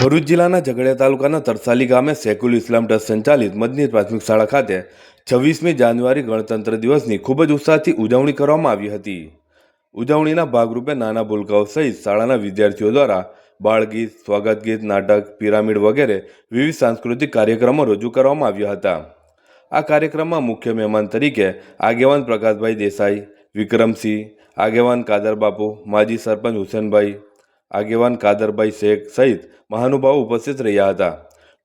ભરૂચ જિલ્લાના ઝઘડિયા તાલુકાના તરસાલી ગામે સેકુલ ઇસ્લામ ટ્રસ્ટ સંચાલિત મદની પ્રાથમિક શાળા ખાતે છવ્વીસમી જાન્યુઆરી ગણતંત્ર દિવસની ખૂબ જ ઉત્સાહથી ઉજવણી કરવામાં આવી હતી. ઉજવણીના ભાગરૂપે નાના ભૂલકાઓ સહિત શાળાના વિદ્યાર્થીઓ દ્વારા બાળગીત સ્વાગત ગીત નાટક, પિરામિડ વગેરે વિવિધ સાંસ્કૃતિક કાર્યક્રમો રજૂ કરવામાં આવ્યા હતા. આ કાર્યક્રમમાં મુખ્ય મહેમાન તરીકે આગેવાન પ્રકાશભાઈ દેસાઈ, વિક્રમસિંહ, આગેવાન કાદરબાપુ માજી સરપંચ હુસેનભાઈ આગેવાન કાદરભાઈ શેખ સહિત મહાનુભાવો ઉપસ્થિત રહ્યા હતા.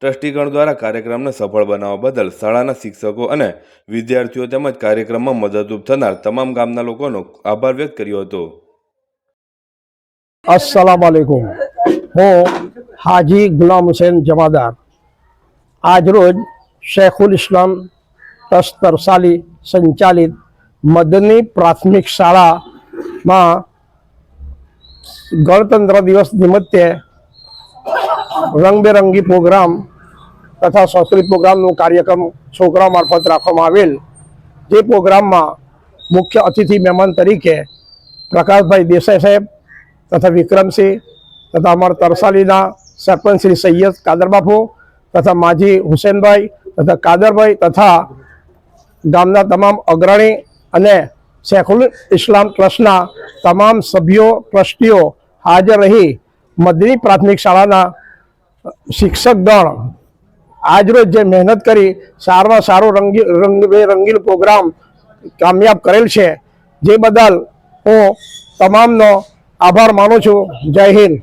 ટ્રસ્ટીગણ દ્વારા કાર્યક્રમને સફળ બનાવવા બદલ શાળાના શિક્ષકો અને વિદ્યાર્થીઓ તેમજ કાર્યક્રમમાં મદદરૂપ થનાર તમામ ગામના લોકોનો આભાર વ્યક્ત કર્યો હતો. અસલામ આલેકુમ હું હાજી ગુલામ હુસેન જમાદાર. આજરોજ શેખુલ ઇસ્લામ તસ્તરસાલી તરસાલી સંચાલિત મદની પ્રાથમિક શાળામાં ગણતંત્ર દિવસ નિમિત્તે રંગબેરંગી પ્રોગ્રામ તથા સંસ્કૃત પ્રોગ્રામનું કાર્યક્રમ છોકરાઓ મારફત રાખવામાં આવેલ. જે પ્રોગ્રામમાં મુખ્ય અતિથિ મહેમાન તરીકે પ્રકાશભાઈ દેસાઈ સાહેબ તથા વિક્રમસિંહ તથા અમારા તરસાલીના સરપંચ શ્રી સૈયદ કાદરબાપુ તથા માજી હુસેનભાઈ તથા કાદરભાઈ તથા ગામના તમામ અગ્રણી અને શેખુલ ઇસ્લામ ટ્રસ્ટના તમામ સભ્યો, ટ્રસ્ટીઓ હાજર રહી મદની પ્રાથમિક શાળાના શિક્ષકગણ આજરોજ જે મહેનત કરી સારમાં સારો રંગી રંગબેરંગીન પ્રોગ્રામ કામયાબ કરેલ છે. જે બદલ હું તમામનો આભાર માનું છું. જય હિન્દ.